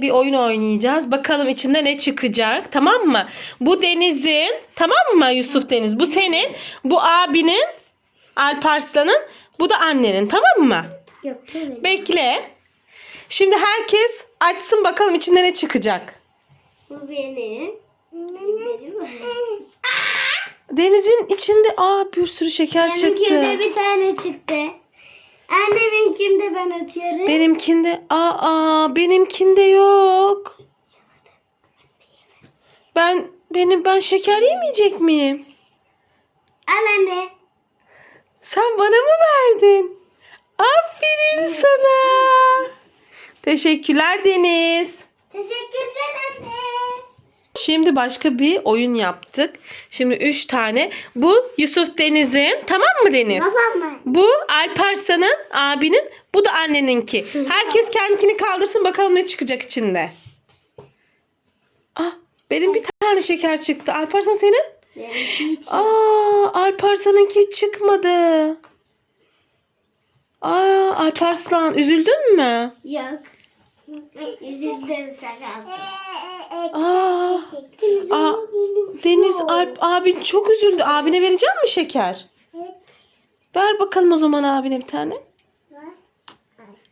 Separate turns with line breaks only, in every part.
Bir oyun oynayacağız. Bakalım içinde ne çıkacak. Tamam mı? Bu Deniz'in. Tamam mı Yusuf Deniz? Bu senin. Bu abinin. Alparslan'ın. Bu da annenin. Tamam mı?
Yok.
Bekle. Şimdi herkes açsın bakalım içinde ne çıkacak.
Bu benim. Benim.
Deniz'in içinde aa bir sürü şeker çıktı.
Benimkinde bir tane çıktı. Anneminkinde ben atıyorum.
Benimkinde aa benimkinde yok. Ben benim ben şeker yemeyecek miyim?
Al anne.
Sen bana mı verdin? Aferin sana. Teşekkürler Deniz.
Teşekkürler anne.
Şimdi başka bir oyun yaptık. Şimdi üç tane. Bu Yusuf Deniz'in. Tamam mı Deniz?
Babam mı?
Bu Alparslan'ın abinin. Bu da anneninki. Herkes kendini kaldırsın bakalım ne çıkacak içinde. Ah benim bir tane şeker çıktı. Alparslan senin? Aa Alparslan'ınki çıkmadı. Aa Alparslan üzüldün mü?
Yok. Üzüldüm sakal.
Aa, aa Deniz Alp abin çok üzüldü. Abine vereceğim mi şeker? Ver bakalım o zaman abine bir tane.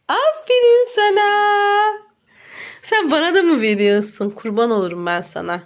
Aferin sana. Sen bana da mı veriyorsun? Kurban olurum ben sana.